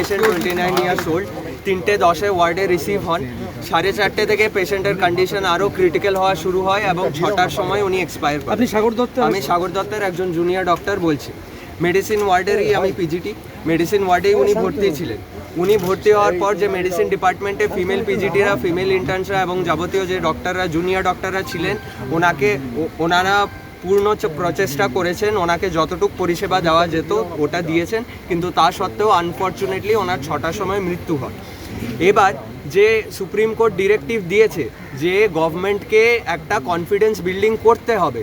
Patient twenty nine years old তিনটে দশে ওয়ার্ডে রিসিভ হন। সাড়ে চারটে থেকে পেশেন্টের কন্ডিশন আরও ক্রিটিক্যাল হওয়া শুরু হয় এবং ছটার সময় উনি এক্সপায়ার করেন। আপনি সাগর দত্ত আমি সাগর দত্তের একজন জুনিয়র ডক্টর বলছি। মেডিসিন ওয়ার্ডেরই আমি পিজিটি মেডিসিন ওয়ার্ডেই উনি ভর্তি ছিলেন। উনি ভর্তি হওয়ার পর যে মেডিসিন ডিপার্টমেন্টে ফিমেল পিজিটিরা ফিমেল ইন্টার্নসরা এবং যাবতীয় যে ডক্টররা জুনিয়র ডক্টররা ছিলেন ওনাকে ওনারা পূর্ণ প্রচেষ্টা করেছেন। ওনাকে যতটুকু পরিষেবা দেওয়া যেত, ওটা দিয়েছেন। কিন্তু তা সত্ত্বেও আনফর্চুনেটলি ওনার ছটার সময় মৃত্যু হয়। এবার যে সুপ্রিম কোর্ট ডিরেক্টিভ দিয়েছে যে গভর্নমেন্টকে একটা কনফিডেন্স বিল্ডিং করতে হবে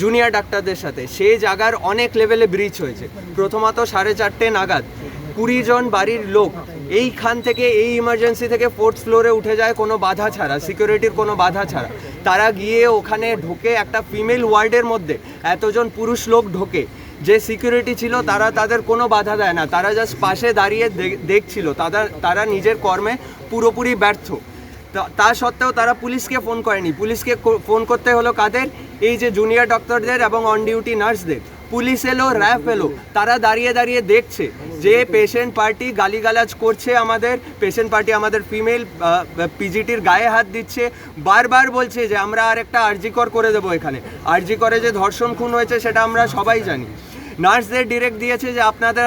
জুনিয়র ডাক্তারদের সাথে সেই জায়গার অনেক লেভেলে ব্রিচ হয়েছে। প্রথমত সাড়ে চারটে নাগাদ কুড়ি জন বাড়ির লোক এইখান থেকে, এই ইমার্জেন্সি থেকে ফোর্থ ফ্লোরে উঠে যায়, কোনো বাধা ছাড়া সিকিউরিটির কোনো বাধা ছাড়া। তারা গিয়ে ওখানে ঢোকে একটা ফিমেল ওয়ার্ডের মধ্যে। এতজন পুরুষ লোক ঢোকে। যে সিকিউরিটি ছিল, তারা তাদের কোনো বাধা দেয় না। তারা জাস্ট পাশে দাঁড়িয়ে দেখ- দেখছিল। তারা তারা নিজের কর্মে পুরোপুরি ব্যর্থ। তা- সত্ত্বেও তারা পুলিশকে ফোন করেনি। পুলিশকে ফোন করতে হলো কাদের? এই যে জুনিয়র ডক্টরদের এবং অন ডিউটি নার্সদের। পুলিশ এলো র্যাফ এলো। তারা দাঁড়িয়ে দাঁড়িয়ে দেখছে। যে পেশেন্ট পার্টি গালিগালাজ করছে আমাদের পেশেন্ট পার্টি আমাদের ফিমেল পিজিটির গায়ে হাত দিচ্ছে, বারবার বলছে যে আমরা আর একটা আরজিকর করে দেবো এখানে। আরজি করে যে ধর্ষণ খুন হয়েছে সেটা আমরা সবাই জানি। নার্সদের ডিরেক্ট দিয়েছে যে আপনারা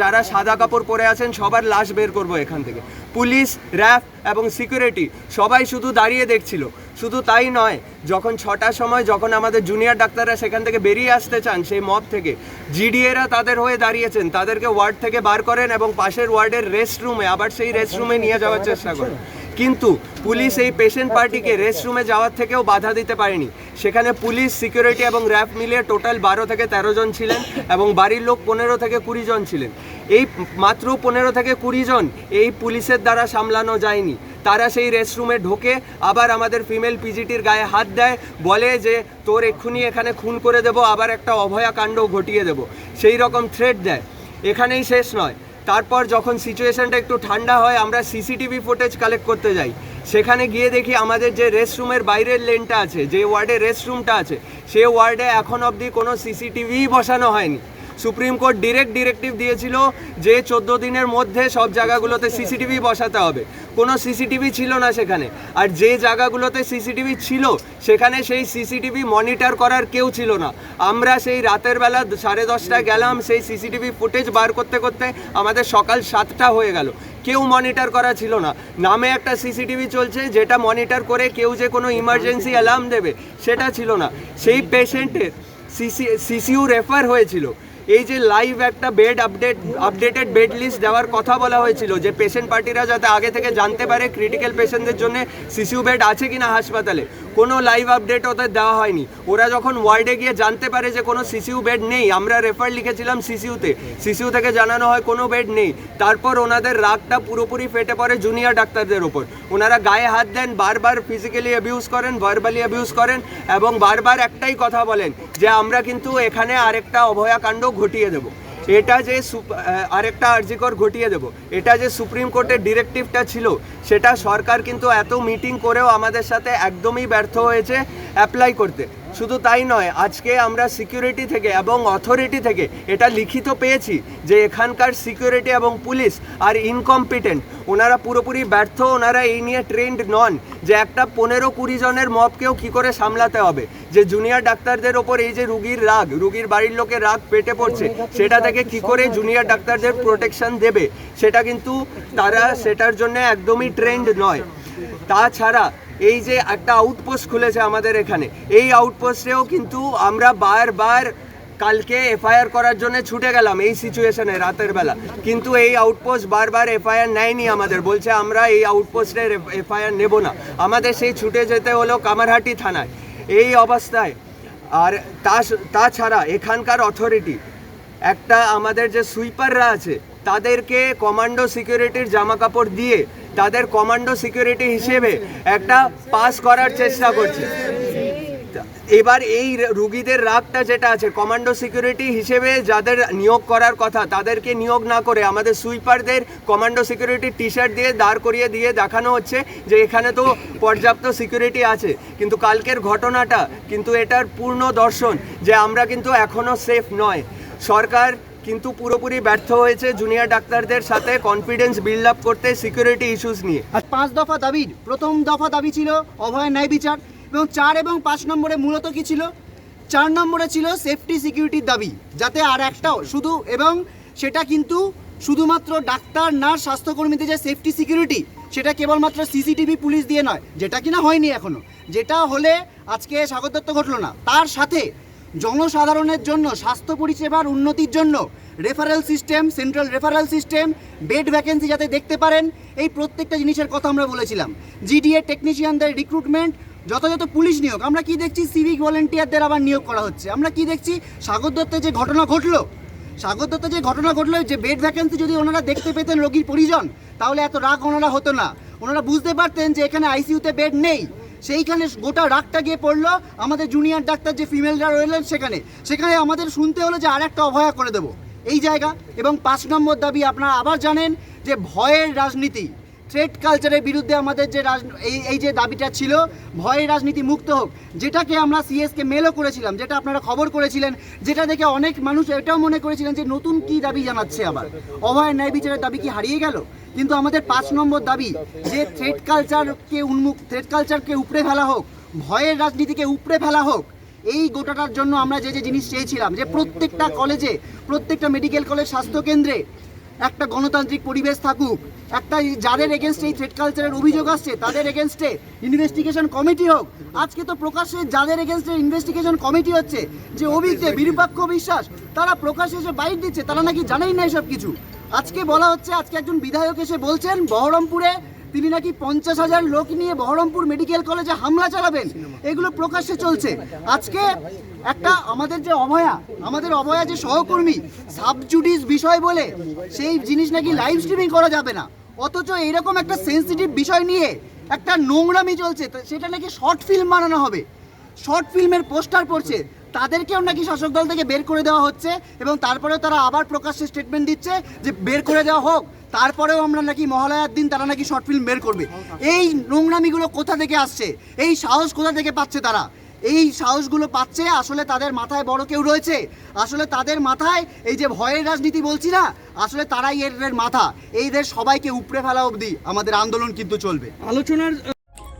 যারা সাদা কাপড় পরে আছেন সবার লাশ বের করব এখান থেকে। পুলিশ, র্যাফ এবং সিকিউরিটি সবাই শুধু দাঁড়িয়ে দেখছিল। শুধু তাই নয়, যখন ছটার সময় যখন আমাদের জুনিয়র ডাক্তাররা সেখান থেকে বেরিয়ে আসতে চান সেই মব থেকে জিডিএরা তাদের হয়ে দাঁড়িয়েছেন, তাদেরকে ওয়ার্ড থেকে বার করেন এবং পাশের ওয়ার্ডের রেস্ট রুমে আবার সেই রেস্ট রুমে নিয়ে যাওয়ার চেষ্টা করেন। কিন্তু পুলিশ এই পেশেন্ট পার্টিকে রেস্ট রুমে যাওয়ার থেকেও বাধা দিতে পারেনি। সেখানে পুলিশ সিকিউরিটি এবং র্যাব মিলিয়ে টোটাল বারো থেকে তেরো জন ছিলেন এবং বাড়ির লোক পনেরো থেকে কুড়ি জন ছিলেন। এই মাত্র পনেরো থেকে কুড়ি জন এই পুলিশের দ্বারা সামলানো যায়নি। তারা সেই রেস্টরুমে ঢোকে, আবার আমাদের ফিমেল পিজিটির গায়ে হাত দেয়, বলে যে, তোর এক্ষুনি এখানে খুন করে দেবো, আবার একটা অভয়া কাণ্ড ঘটিয়ে দেবো। সেই রকম থ্রেট দেয়। এখানেই শেষ নয়। তারপর যখন সিচুয়েশনটা একটু ঠান্ডা হয়, আমরা সিসিটিভি ফুটেজ কালেক্ট করতে যাই। সেখানে গিয়ে দেখি আমাদের যে রেস্টরুমের বাইরের লেনটা আছে, যে ওয়ার্ডে রেস্টরুমটা আছে, সে ওয়ার্ডে এখন অবধি কোনো সিসিটিভি বসানো হয়নি। সুপ্রিম কোর্ট ডিরেক্ট ডিরেক্টিভ দিয়েছিল যে, চোদ্দ দিনের মধ্যে সব জায়গাগুলোতে সিসিটিভি বসাতে হবে। কোনো সিসিটিভি ছিল না সেখানে। আর যে জায়গাগুলোতে সিসিটিভি ছিল, সেখানে সেই সিসিটিভি মনিটর করার কেউ ছিল না। আমরা সেই রাতের বেলা সাড়ে দশটায় গেলাম, সেই সিসিটিভি ফুটেজ বার করতে করতে আমাদের সকাল সাতটা হয়ে গেল। কেউ মনিটর করা ছিল না। নামে একটা সিসিটিভি চলছে, যেটা মনিটর করে কেউ যে কোনো ইমার্জেন্সি অ্যালার্ম দেবে, সেটা ছিল না। সেই পেশেন্টের সিসি, সিসিউ রেফার হয়েছিল। এই যে লাইভ একটা bed update updated bed list দেওয়ার কথা বলা হয়েছিল যে পেশেন্ট পার্টিরা যাতে আগে থেকে জানতে পারে ক্রিটিক্যাল পেশেন্টদের জন্য শিশু বেড আছে কিনা হাসপাতালে। কোনো লাইভ আপডেট ওদের দেওয়া হয়নি। ওরা যখন ওয়ার্ডে গিয়ে জানতে পারে যে কোনো সিসিউ বেড নেই, আমরা রেফার লিখেছিলাম সিসিউতে সিসিউ থেকে জানানো হয় কোনো বেড নেই। তারপর ওনাদের রাগটা পুরোপুরি ফেটে পড়ে জুনিয়র ডাক্তারদের ওপর। ওনারা গায়ে হাত দেন, বারবার ফিজিক্যালি অ্যাবিউজ করেন ভার্বালি অ্যাবিউজ করেন এবং বারবার একটাই কথা বলেন যে আমরা কিন্তু এখানে আরেকটা অভয়াকাণ্ড ঘটিয়ে দেবো। এটা যে আরেকটা আর্জিকর ঘটিয়ে দেব। এটা যে সুপ্রিম কোর্টের ডিরেক্টিভটা ছিল, সেটা সরকার কিন্তু এত মিটিং করেও আমাদের সাথে একদমই ব্যর্থ হয়েছে অ্যাপ্লাই করতে। শুধু তাই নয়, আজকে আমরা সিকিউরিটি থেকে এবং অথরিটি থেকে এটা লিখিত পেয়েছি যে এখানকার সিকিউরিটি এবং পুলিশ আর ইনকম্পিটেন্ট ওনারা পুরোপুরি ব্যর্থ, ওনারা এই নিয়ে ট্রেন্ড নন যে একটা পনেরো কুড়ি জনের মপকেও কি করে সামলাতে হবে। যে জুনিয়র ডাক্তারদের ওপর এই যে রুগীর রাগ, রুগীর বাড়ির লোকের রাগ পেটে পড়ছে, সেটা থেকে কি করে জুনিয়র ডাক্তারদের প্রোটেকশন দেবে? সেটা কিন্তু তারা সেটার জন্য একদমই ট্রেন্ড নয়। তাছাড়া এই যে একটা আউটপোস্ট খুলেছে আমাদের এখানে, এই আউটপোস্টেও কিন্তু আমরা বারবার কালকে এফআইআর করার জন্য ছুটে গেলাম এই সিচুয়েশনে রাতের বেলা। কিন্তু এই আউটপোস্ট বারবার এফআইআর নেয়নি আমাদের, বলছে আমরা এই আউটপোস্টের এফআইআর নেব না। আমাদের সেই ছুটে যেতে হলো কামারহাটি থানায়। এই অবস্থায়। আর তা তাছাড়া এখানকার অথরিটি একটা আমাদের যে সুইপাররা আছে, তাদেরকে কমান্ডো সিকিউরিটির জামা কাপড় দিয়ে তাদের কমান্ডো সিকিউরিটি হিসেবে একটা পাস করার চেষ্টা করছে। এবার এই রুগীদের রাগটা যেটা আছে, কমান্ডো সিকিউরিটি হিসেবে যাদের নিয়োগ করার কথা, তাদেরকে নিয়োগ না করে আমাদের সুইপারদের কমান্ডো সিকিউরিটি টি শার্ট দিয়ে দাঁড় করিয়ে দিয়ে দেখানো হচ্ছে যে এখানে তো পর্যাপ্ত সিকিউরিটি আছে। কিন্তু কালকের ঘটনাটা, কিন্তু এটার পূর্ণ দর্শন যে আমরা কিন্তু এখনও সেফ নয়। সরকার কিন্তু পুরোপুরি ব্যর্থ হয়েছে জুনিয়র ডাক্তারদের সাথে কনফিডেন্স বিল্ড আপ করতে সিকিউরিটি ইস্যুস নিয়ে। আর পাঁচ দফা দাবির প্রথম দফা দাবি ছিল অভয় ন্যায় বিচার এবং চার এবং পাঁচ নম্বরে মূলত কি ছিল? চার নম্বরে ছিল সেফটি সিকিউরিটির দাবি, যাতে আর একটাও শুধু এবং সেটা কিন্তু শুধুমাত্র ডাক্তার, নার্স, স্বাস্থ্যকর্মীদের যে সেফটি সিকিউরিটি সেটা কেবলমাত্র সিসিটিভি পুলিশ দিয়ে নয়, যেটা কিনা হয়নি এখনও। যেটা হলে আজকে স্বাগত দত্ত ঘটলো না। তার সাথে জনসাধারণের জন্য, স্বাস্থ্য পরিষেবার উন্নতির জন্য referral system central referral system bed vacancy যাতে দেখতে পারেন, এই প্রত্যেকটা জিনিসের কথা আমরা বলেছিলাম। জিডিএ টেকনিশিয়ানদের রিক্রুটমেন্ট যথাযথ পুলিশ নিয়োগ। আমরা কি দেখছি? সিভিক ভলেন্টিয়ারদের আবার নিয়োগ করা হচ্ছে। আমরা কি দেখছি? স্বাগত দত্তের যে ঘটনা ঘটলো, স্বাগত দত্তের যে ঘটনা ঘটলো, যে বেড ভ্যাকেন্সি যদি ওনারা দেখতে পেতেন রোগীর পরিজন, তাহলে এত রাগ ওনারা হতো না। ওনারা বুঝতে পারতেন যে এখানে আইসিইউতে বেড নেই। সেইখানে গোটা রাগটা গিয়ে পড়ল, আমাদের জুনিয়র ডাক্তার যে ফিমেলরা রইলেন সেখানে। সেখানে আমাদের শুনতে হলো যে আর একটা অভয়া করে দেবো। এই জায়গা এবং পাঁচ নম্বর দাবি আপনারা আবার জানেন যে ভয়ের রাজনীতি। থ্রেড কালচারের বিরুদ্ধে আমাদের যে এই এই যে দাবিটা ছিল, ভয়ের রাজনীতি মুক্ত হোক, যেটাকে আমরা সিএসকে মেলও করেছিলাম, যেটা আপনারা খবর করেছিলেন, যেটা দেখে অনেক মানুষ এটাও মনে করেছিলেন যে নতুন কি দাবি জানাচ্ছে আবার? অভয় ন্যায় বিচারের দাবি কি হারিয়ে গেল? কিন্তু আমাদের পাঁচ নম্বর দাবি যে থ্রেড কালচারকে উন্মুখ থ্রেড কালচারকে উপড়ে ফেলা হোক, ভয়ের রাজনীতিকে উপড়ে ফেলা হোক, এই গোটাটার জন্য আমরা যে যে জিনিস চেয়েছিলাম, যে প্রত্যেকটা কলেজে প্রত্যেকটা মেডিকেল কলেজ স্বাস্থ্য কেন্দ্রে একটা গণতান্ত্রিক পরিবেশ থাকুক, একটা যাদের এগেনস্টে এই থ্রেড কালচারের অভিযোগ আসছে, তাদের এগেনস্টে ইনভেস্টিগেশন কমিটি হোক। আজকে তো প্রকাশ্যে যাদের এগেনস্টে ইনভেস্টিগেশন কমিটি হচ্ছে, যে অভিজ্ঞে, বিরূপাক্ষ বিশ্বাস, তারা প্রকাশ্যে এসে বাইট দিচ্ছে, তারা নাকি জানেই না এসব কিছু। আজকে বলা হচ্ছে, আজকে একজন বিধায়ক এসে বলছেন, বহরমপুরে তিনি নাকি পঞ্চাশ হাজার লোক নিয়ে বহরমপুর মেডিকেল কলেজে হামলা চালাবেন। এগুলো প্রকাশ্যে চলছে। আজকে একটা আমাদের যে অভয়া, আমাদের অভয়া যে সহকর্মী, সাবজুডিস বিষয় বলে, সেই জিনিস নাকি লাইভ স্ট্রিমিং করা যাবে না। অথচ এইরকম একটা সেন্সিটিভ বিষয় নিয়ে একটা নোংরামি চলছে। সেটা নাকি শর্ট ফিল্ম বানানো হবে। শর্ট ফিল্মের পোস্টার পড়ছে। তাদেরকেও নাকি শাসক দল থেকে বের করে দেওয়া হচ্ছে এবং তারপরেও তারা আবার প্রকাশ্যে স্টেটমেন্ট দিচ্ছে যে বের করে দেওয়া হোক। তারপরেও আমরা নাকি মহালয়ার দিন তারা নাকি শর্ট ফিল্ম বের করবে। এই নোংরামিগুলো কোথা থেকে আসছে? এই সাহস কোথা থেকে পাচ্ছে তারা? এই সাহসগুলো পাচ্ছে আসলে তাদের মাথায় বড় কেউ রয়েছে? আসলে তাদের মাথায় এই যে ভয়ের রাজনীতি বলছি না, আসলে তারাই এর মাথা। এইদের সবাইকে উপড়ে ফেলা অবধি আমাদের আন্দোলন কিন্তু চলবে। আলোচনার